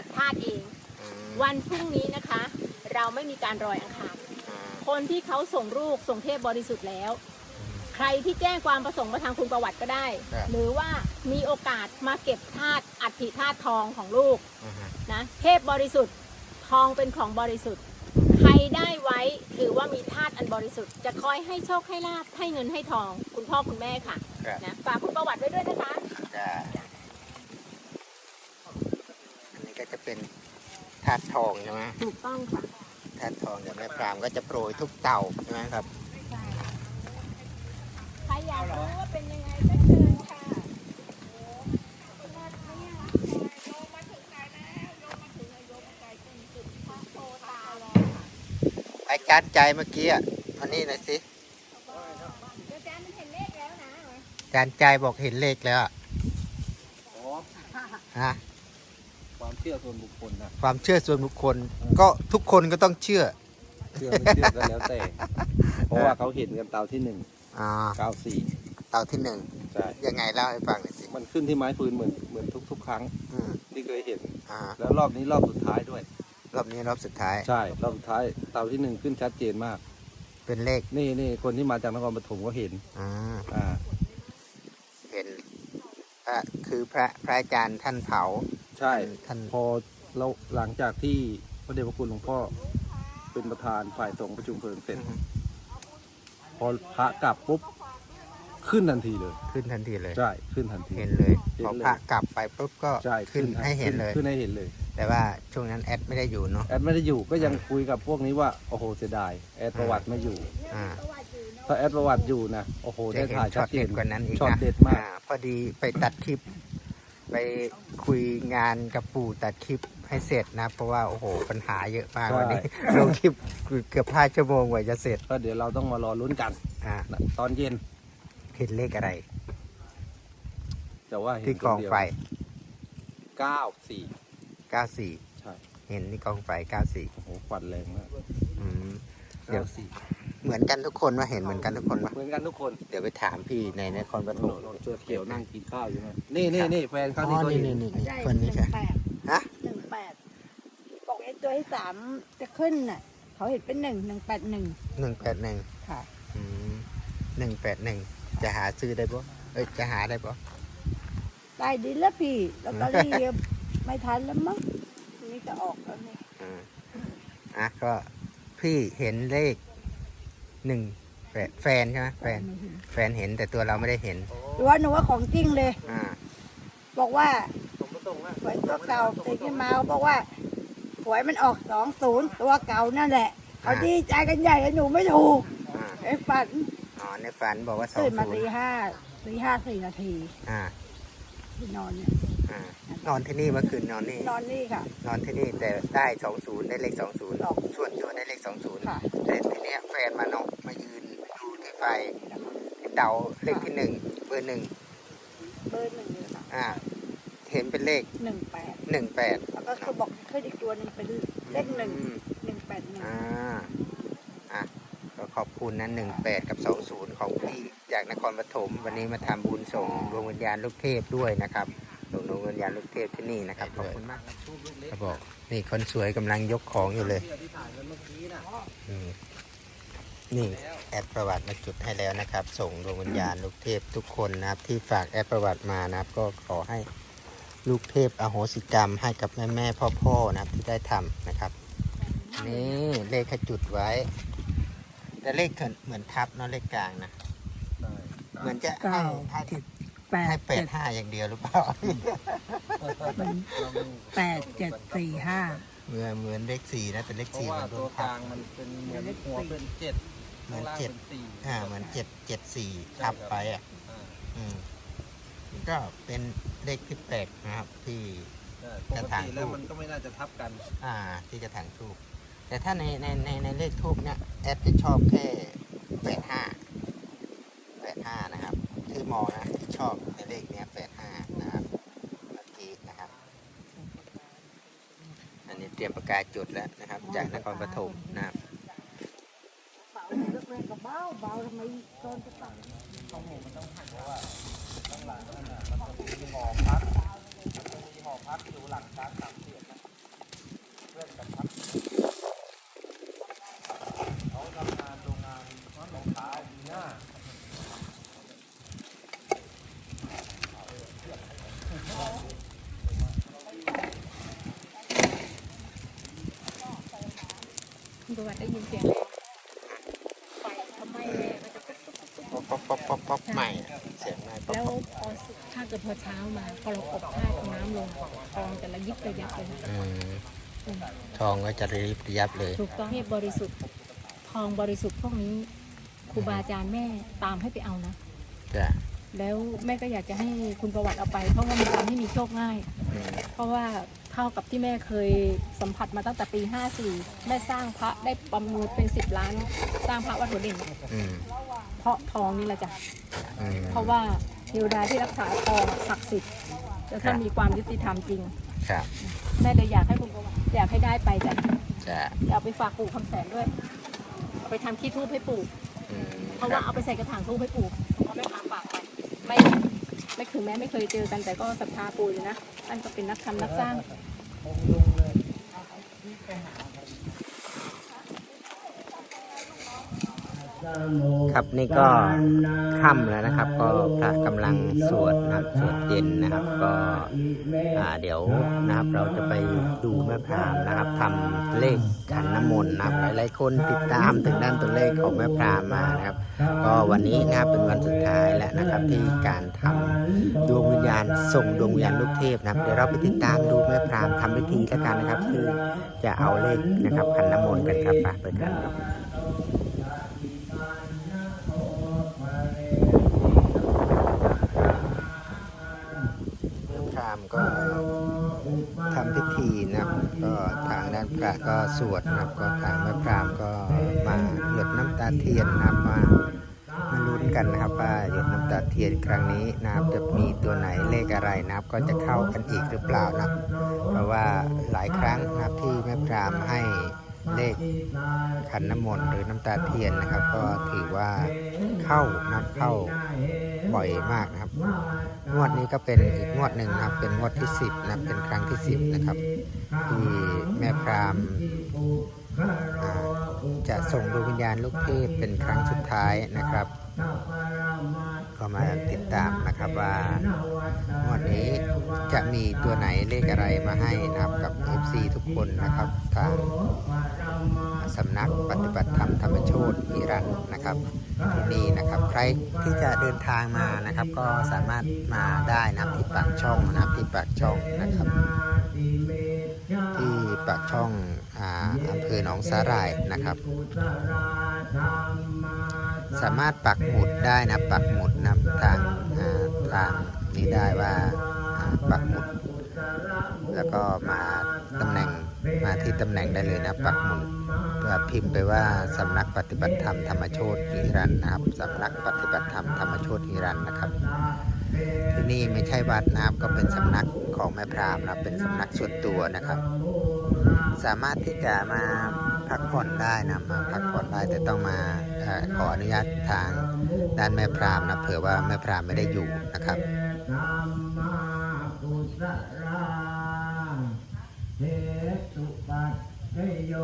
ก็บธาตุเองอืมวันพรุ่งนี้นะคะ เราไม่มีการรอยอังคารอ่าคนที่เขาส่งรูปส่งเทพบริสุทธิ์แล้ว ใครที่แจ้งความประสงค์มาทางคุณประวัติก็ได้ ครับหรือว่ามีโอกาสมาเก็บธาตุอัฐิธาตุทองของลูกอือฮะนะเทพบริสุทธิ์ทองเป็นของบริสุทธิ์ ใครได้ไว้ถือว่ามีธาตุอันบริสุทธิ์จะคอยให้โชคให้ลาภให้เงินให้ทอง คุณพ่อคุณแม่ค่ะครับ นะฝากคุณประวัติไว้ด้วยนะคะ จ้าอันนี้ก็จะ เป็นธาตุทองใช่ไหมถูกต้องค่ะธาตุทองกับแม่พรามก็จะโปรยทุกเต่าใช่ไหมครับใครอยากรู้ว่าเป็นยังไงก็เชิญค่ะอาจารย์ใจเมื่อกี้อะมานี่หน่อยสิอาจารย์มันเห็นเลขแล้วนะอาจารย์ใจบอกเห็นเลขแล้วอะอ๋อฮะความ เชื่อส่วนบุคคลนะความเชื่อส่วนบุคคล ก็ทุกคนก็ต้องเชื่อ เชื่อไม่เชื่อก็แล้วแต่ เพราะว่าเขาเห็นกันเตาที่หนึ่งอ่าเก้าสี่เต่าที่หนึ่งใช่ยังไงเล่าให้ฟังหน่อยสิมันขึ้นที่ไม้ฟืนเหมือนเหมือนทุก ๆ ครั้งอืมที่เคยเห็น อ่าแล้วรอบนี้รอบสุดท้ายด้วย รอบนี้รอบสุดท้าย ใช่รอบสุดท้ายเตาที่หนึ่งขึ้นชัดเจนมาก เป็นเลขนี่นี่คนที่มาจากนครปฐมก็เห็น อ่าอ่า เห็นอะคือพระพระอาจารย์ท่านเผา ใช่ท่านพอเราหลังจากที่พระเดชพระคุณหลวงพ่อเป็นประธานฝ่ายสงฆ์ประชุมเพลิงเสร็จ พอพระกลับปุ๊บขึ้นทันทีเลย ขึ้นทันทีเลยใช่ขึ้นทันทีเห็นเลยเห็นพอเลยพระกลับไปปุ๊บก็ใช่ขึ้นให้เห็นเลยขึ้นให้เห็นเลย แต่ว่าช่วงนั้นแอดไม่ได้อยู่เนาะแอดไม่ได้อยู่ก็ยังคุยกับพวกนี้ว่าโอ้โหเสียดายแอดประวัติไม่อยู่อ่าถ้าแอดประวัติอยู่นะโอ้โหจะได้เห็นถ่ายช็ชัอดตเจเด็นดกว่านั้นอีกช็อตนะเด็ดมากอ่พอดีไปตัดคลิป ไปคุยงานกับปู่ตัดคลิปให้เสร็จนะ เพราะว่าโอ้โหปัญหาเยอะมากวันนี้ลงคลิปเกือบห้าชั่วโมงกว่าจะเสร็จก็เดี๋ยวเราต้องมารอลุ้นกันอ่านะตอนเย็นเห็นเลขอะไร แต่ว่าเห็นที่กองไฟเก้าสี่94ใช่เห็นที่กองไฟ94โอ้โหควันแรงมากอืมเดี๋ยวเก้าสี่ เหมือนกันทุกคนว่าเห็นเหมือนกันทุกคนว่าเหมือนกันทุกคนเดี๋ยวไปถามพี่ในนครปฐโน่มนโน่นเสื้อเขียวนั่งกินข้าวอยู่นะนี่นี่นี่แฟนเขาอ๋อที่เขานี่เห็นนี่นี่ใช่คนนี้ใช่หงแปดฮะหนึ่งแปดบอกไอ้ตัวที่สามจะขึ้นน่ะเขาเห็นเป็นหนึ่งหนึ่งแปดหนึ่งหนึ่งแปดหนึ่งค่ะหนึ่งแปดหนึ่งจะหาซื้อได้ปะเอ้ยจะหาได้ปะได้ดีแล้วพี่ลอตเตอรี่ไม่ทันแล้วมั้งนี่จะออกแล้วนี่อ่าอะก็พี่เห็นเลข หนึ่งแปดแฟนใช่ไหมแฟน แฟนเห็นแต่ตัวเราไม่ได้เห็นหรือว่าหนูว่าของจริงเลย อ่าบอกว่าผมก็ส่งนะหวยตัวเก่าติดขึ้นมาเขาบอกว่าหวยมันออกสองศูนย์ตัวเก่านั่นแหละเขาดีใจกันใหญ่แล้วหนูไม่ถูกอ่าไอ้ฝันอ๋อในฝันบอกว่าสองตื่นมาศูนตีย์ห้าตีห้าสี่นาทีอ่า ที่นอนเนี่ย อ่านอนที่นี่เมื่อคืนนอนนี่ นอนนี่ค่ะ นอนที่นี่แต่ได้สองศูนย์ได้เลขสองศูนย์ออกส่วนตัวได้เลขสองศูนย์ค่ะ แต่ทีเนี้ยแฟนมานอกมายืนดูที่ไฟเดาเลขที่หนึ่งเบอร์หนึ่งเบอร์หนึ่งเลยค่ะ อ่า เห็นเป็นเลขหนึ่งแปดหนึ่งแปดแล้วก็คือบอกขึ้นอีกตัวหนึงเป็นเลขหนึ่งหนึ่งแปดหนึ่งอ่าอะก็ขอบคุณนะหนึ่งแปดกับสองศูนย์ของพี่จากนครปฐมวันนี้มาทำบุญส่งดวงวิญญาณลูกเทพด้วยนะครับ ส่งดวงวิญญาณลูกเทพที่นี่นะครับขอบคุณมากเขาบอกนี่คนสวยกำลังยกของอยู่เลยที่ถ่ายกันเมื่อกี้นะอืมนี่แอดประวัติมาจุดให้แล้วนะครับ ส่งดวงวิญญาณลูกเทพทุกคนนะครับ ที่ฝากแอดประวัติมานะครับ ก็ขอให้ลูกเทพอโหสิกรรมให้กับแม่แม่พ่อพ่อๆนะครับที่ได้ทำนะครับ นี่เลขขจุดไว้ แต่เลขเหมือนทับเนาะเลขกลางนะได้เหมือนจะให้เก้าให้เจ็ด แปให้ดแปดเจ็ดห้าอย่างเดียวหรือเปล่าแปดเจ็ดสี่ห้าเหมือนเหมือนเลขสี่นะแต่เลขเพราะสี่ว่ามันโดตัวนกทับ ลางมันเป็นเหมือนหัวเป็นเจ็ดเหมือนข้างล่างเจ็ดเป็นสี่อ่าเหมือนเจ็ดเจ็ดสี่ทับไปอะอ่าอืมก็เป็นเลขที่แปลกนะครับ ที่ ใช่ปกติแล้วมันก็ไม่น่าจะทับกันอ่า ที่กระถางทูบแต่ถ้าในในในในเลขทูบเนี่ยแอดจะชอบแค่แปดห้าแปดห้านะครับ ที่มองนะที่ชอบใน เลขเนี้ยแปดห้านะครับเมื่อกี้นะครับ อันนี้เตรียมประกาศจุดแล้วนะครับ จากนครปฐมนะครับเบาเล็กๆก็เบาเบาทำไมโดนจะตังข้างหลังนั่นน่ะมันจะมีหอพักมันจะมีหอพักอยู่หลังช้างสามเสียนนะคุณประวัติ ได้ยินเสียงแล้วไฟเขาไหม้แม่ก็จะปุ๊บปุ๊บปุ๊บป๊อปป๊อปป๊อปป๊อปใหม่เสียงใหม่ป๊อปแล้วป๊อปพอสุถ้าเกิดพอเช้ามาพอเรากบผ้าเอาน้ำลงทองแต่ละยิบระยับเลยนะอืมทองก็จะรีบยับเลย ถูกต้องเทพบริสุทธิ์ทองบริสุทธิ์พวกนี้ครูบาอาจารย์แม่ตามให้ไปเอานะ จ้ะแล้วแม่ก็อยากจะให้คุณประวัติเอาไป เพราะว่ามันทำให้มีโชคง่าย อืมเพราะว่า เท่ากับที่แม่เคยสัมผัสมาตั้งแต่ปี 54 แม่สร้างพระได้ประมูลเป็น 10 ล้าน สร้างพระวัดหัวเด่นอืมเพราะทองนี่แหละจ้ะอืม เพราะว่าเทวดาที่รักษาทองศักดิ์สิทธิ์แล้วถ้ามีความยุติธรรมจริง ครับแม่เลยอยากให้คุณประวัติอยากให้ได้ไปจ้ะจ้ะอยากไปฝากปู่คำแสนด้วยเอาไปทำขี้ทูบให้ปู่ อืมเพราะว่าเอาไปใส่กระถางทูบให้ปู่เขาไม่พาฝากไปไม่ ไม่ถึงแม้ไม่เคยเจอกันแต่ก็ศรัทธาปู่อยู่นะท่านก็เป็นนักทำนักสร้างค ครับนี่ก็ค่ำแล้วนะครับ ก็พระกำลังสวดนะครับสวดเย็นนะครับ ก็เดี๋ยวนะครับเราจะไปดูแม่พรามนะครับทำเลขขันน้ำมนต์นะครับหลายๆคนติดตามถึงด้านตัวเลขของแม่พรามมานะครับ ก็วันนี้นะครับเป็นวันสุดท้ายแล้วนะครับที่การทำดวงวิญญาณส่งดวงวิญญาณลูกเทพนะครับเดี๋ยวเราไปติดตามดูแม่พรามทำพิธีแล้วกันนะครับ คือจะเอาเลขนะครับขันน้ำมนต์กันครับไปไปกันครับ ก็ทำพิธีนะครับ ก็ทางด้านพระก็สวดนะครับ ก็ทางแม่พรามก็มาหยดน้ำตาเทียนนะครับมามาลุ้นกันนะครับว่าหยดน้ำตาเทียนครั้งนี้นะครับจะมีตัวไหนเลขอะไรนะครับ ก็จะเข้ากันอีกหรือเปล่านะครับเพราะว่าหลายครั้งนะครับที่แม่พรามให้ เลขขันน้ำมนต์หรือน้ำตาเทียนนะครับ ก็ถือว่าเข้านะครับเข้าบ่อยมากนะครับ งวดนี้ก็เป็นอีกงวดหนึ่งนะครับ เป็นงวดที่ 10นะเป็นครั้งที่ 10 นะครับ ที่แม่พรามจะส่งดวงวิญญาณลูกเทพเป็นครั้งสุดท้ายนะครับ ก็มาติดตามนะครับว่างวดนี้จะมีตัวไหนเลขอะไรมาให้นะครับกับ FC ทุกคนนะครับทางสำนักปฏิบัติธรรมธรรมโชตอิรันนะครับที่นี่นะครับใครที่จะเดินทางมานะครับ ก็สามารถมาได้นะที่ปากช่องนะที่ปากช่องนะครับ ที่ปากช่องอ่าอำเภอหนองสาหร่ายนะครับ สามารถปักหมุดได้นะปักหมุดนะทางาทางนี้ได้ว่าาปักหมุด แล้วก็มาตำแหน่งมาที่ตำแหน่งได้เลยนะปักหมุดเพื่อพิมพ์ไปว่าสำนักปฏิบัติธรรมธรรมโชตฮิรันนะครับสำนักปฏิบัติธรรมธรรมโชตฮิรันนะครับที่นี่ไม่ใช่วัดนะครับก็เป็นสำนักของแม่พรามนะเป็นสำนักส่วนตัวนะครับ สามารถที่จะมา พักผ่อนได้นะมาพักผ่อนได้แต่ต้องมาอขออนุญาตทางด้านแม่พรามนะเผื่อว่าแม่พรามไม่ได้อยู่นะครับเทตุปัจเจโย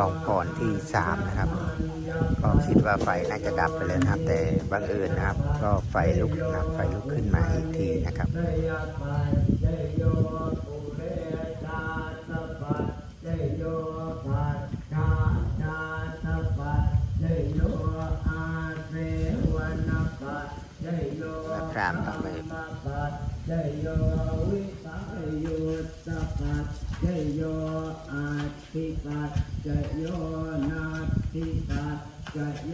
กองก่อนที่สามนะครับ ก็คิดว่าไฟน่าจะดับไปแล้วนะครับ แต่บังเอิญนะครับ ก็ไฟลุกนะครับไฟลุกขึ้นมาอีกทีนะครับ ทิปัจเจโยนาทิปัจเจโย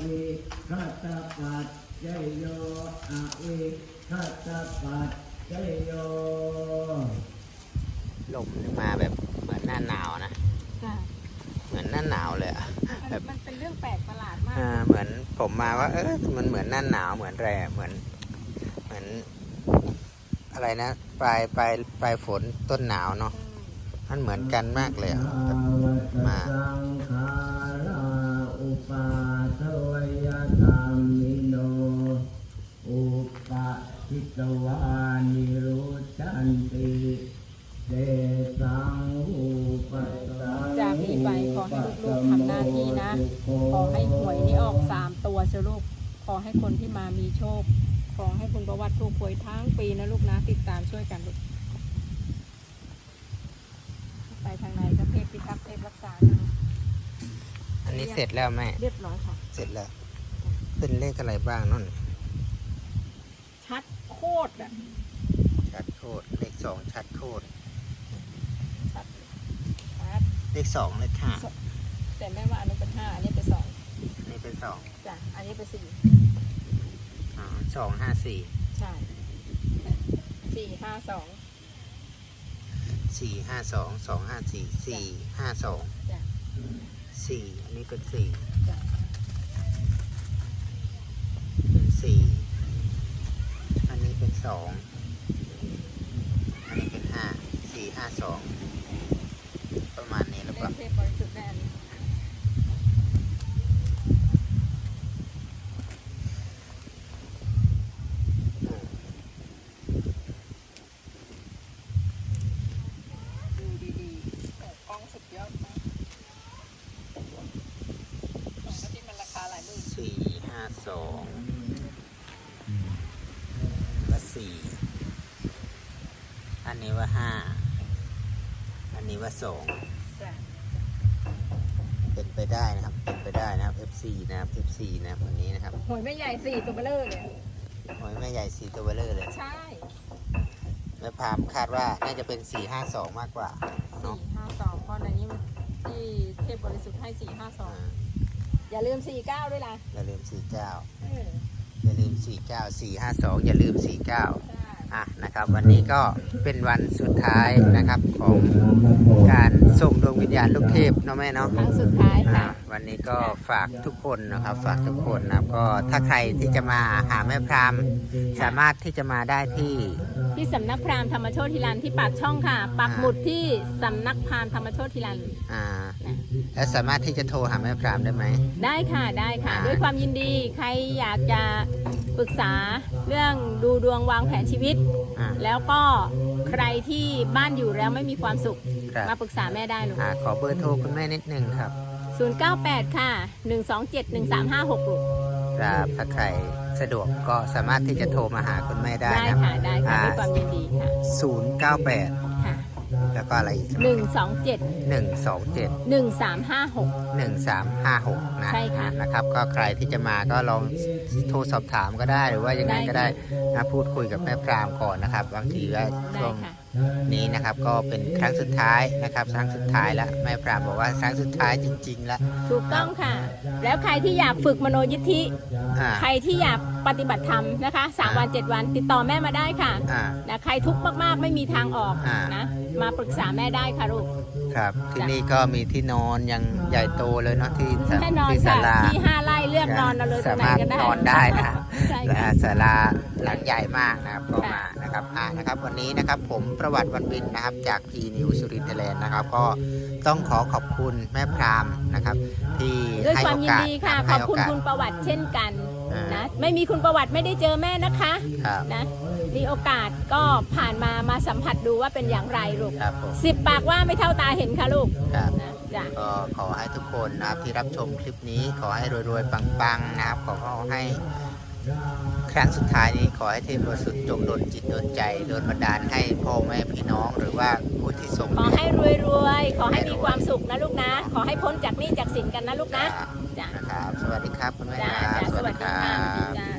วิคัตปัจเจโยอวิคัตปัจเจโยลมมาแบบเหมือนหน้าหนาวนะจ้ะเหมือนหน้าหนาวเลยอะแบบมันเป็นเรื่องแปลกประหลาดมาก อ่าเหมือนผมมาว่า เออมันเหมือนหน้าหนาวเหมือนแรเหมือน เหมือน อะไรนะ ปลายปลายปลายฝนต้นหนาวเนาะมั นเหมือนกันมากเลยอะแบบมาสังขาราอุปาทวยธรรมิโนอุปะทิตวานิรุชันติเดสังอุปสังจากนี้ไปขอให้ลูกๆทำหน้าที่นะ ขอให้หวยนี้ออกสามตัวเชียวลูก ขอให้คนที่มามีโชค ขอให้คุณประวัติถูกหวยทั้งปีนะลูกนะ ติดตามช่วยกันลูก ไปทางไหนก็เท พพิทักษ์เทพรักษานะลูกอันนี้เสร็จแล้วแม่ เรียบร้อยค่ะ เสร็จแล้ว เป็นเลขอะไรบ้างนั่น ชัดโคตรอะชัดโคตร เลขสองชัดโคตร ชัดชัดเลขสองเลขห้าแต่แม่ว่าอันนี้เป็นห้าอันนี้เป็นสองอันนี้เป็นสองจ้ะอันนี้เป็นสี่อ๋อสองห้าสี่ใช่สี่ห้าสอง สี่ห้าสองสองห้าสี่สี่ห้าสองจ้ะสี่อันนี้เป็นสี่จ้ะเป็นสี่อันนี้เป็นสองอันนี้เป็นห้าสี่ห้าสองประมาณนี้หรือเลเปล่าขเทพบริสุทธิ์แน่น ดูดีๆโอ้กล้องสุดยอดมากสองก็ที่มันราคาหลายหมื่น สี่ห้าสองว่าสี่อันนี้ว่าห้าอันนี้ ว่าสองจ้ะเป็นไปได้นะครับ เป็นไปได้นะครับ FC นะครับ FC นะครับวันนี้นะครับหวยไม่ใหญ่สี่ตัวเบลเลอร์เลยหอยแม่ใหญ่สีตัวเบลเลอร์เลยใช่แม่พามคาดว่าน่าจะเป็น 452 มากกว่าเนาะสี่ห้าสองเพราะในนี้มันที่เทพบริสุทธิ์ให้สี่ห้าสองอ่าอย่าลืมสี่เก้าด้วยล่ะอย่าลืม 49 เอออย่าลืม 49 452 อย่าลืม 49 ใช่ อะนะครับ วันนี้ก็เป็นวันสุดท้ายนะครับของการส่งดวงวิญญาณลูกเทพเนาะแม่เนาะครั้งสุดท้ายอ่าค่ะวันนี้ก็ฝากทุกคนนะครับ ฝากทุกคนนะครับก็ถ้าใครที่จะมาหาแม่พรามสามารถที่จะมาได้ที่ ที่สำนักพราหมณ์ธรรมโชติรันที่ปากช่องค่ะ ปักหมุดที่สำนักพราหมณ์ธรรมโชติรัน อ่า แล้วสามารถที่จะโทรหาแม่พรามได้ไหม ได้ค่ะได้ค่ะ อ่า ด้วยความยินดีใครอยากจะ ปรึกษาเรื่องดูดวงวางแผนชีวิตแล้วก็ใครที่บ้านอยู่แล้วไม่มีความสุขมาปรึกษาแม่ได้ลูกขอเบอร์โทรคุณแม่นิดหนึ่งครับ 098 ค่ะ 127 1356ลูก ครับถ้าใครสะดวกก็สามารถที่จะโทรมาหาคุณแม่ได้ได้นะค่ะ ได้ค่ะด้วยความยินดีค่ะ 098 ล้วก็อะไรอีกหนึ่งสองเจ็ดหนึ่งสองเจ็ดหนึ่งสามห้าหก หนึ่งสามห้าหกนะใช่ค่ะ นะครับ ก็ใครที่จะมาก็ลองโทรสอบถามก็ได้หรือว่ายังไงก็ได้นะพูดคุยกับแม่พรามก่อนนะครับบางทีว่าช่วงนี้นะครับก็เป็นครั้งสุดท้ายนะครับครั้งสุดท้ายแล้วแม่พรามบอกว่าครั้งสุดท้ายจริง ๆ แล้วถูกต้องค่ะ แล้วใครที่อยากฝึกมโนยิทธิใครที่อยากปฏิบัติธรรมนะคะสามวันเจ็ดวันติดต่อแม่มาได้ค่ะอ่นะใครทุกข์มากๆ ไม่มีทางออกอ่นะ มาปรึกษาแม่ได้ค่ะลูก ครับที่นี่ก็มีที่นอนยังใหญ่โตเลยเนาะที่ศาแค่นอนที่ศาค่ะลาที่ห้าไร่เลือกนอนเอาเลยตรสางไหนมารถก็ได้ นอนได้นะใช่นะค่ะฮะศาลาหลังใหญ่มากนะครับก็ค่ะมานะครับอ่านะครับ วันนี้นะครับผมประวัติวันบินนะครับจากพีนิวสุรินทร์ไทยแลนด์นะครับ ก็ต้องขอขอบคุณแม่พรามนะครับ ที่ด้วยให้ความโอยินกาสดีค่ะ ขให้อบโอคุณกาส คุณประวัติเช่นกันอ่าน นะ ไม่มีคุณประวัติไม่ได้เจอแม่นะคะครับ นะ มีโอกาสก็ผ่านมามาสัมผัสดูว่าเป็นอย่างไรลูกครับผมสิบปากว่าไม่เท่าตาเห็นค่ะลูกครับ นะจ้ะ ก็ขอให้ทุกคนนะครับที่รับชมคลิปนี้ ขอให้รวยๆ ปังๆนะครับ ขอให้ ครั้งสุดท้ายนี้ขอให้เทพบริสุทธิ์จงดลจิตดลใจโดนบันดาลให้พ่อแม่พี่น้องหรือว่าผู้ที่ส่งขอให้รวยรวยๆขอให้มีความสุขนะลูกนะ ขอให้พ้นจากหนี้จากสินกันนะลูกนะ จ้ะ นะครับ สวัสดีครับคุณแม่จ้าครับจ้าสวัสดีค่ะรับจ้า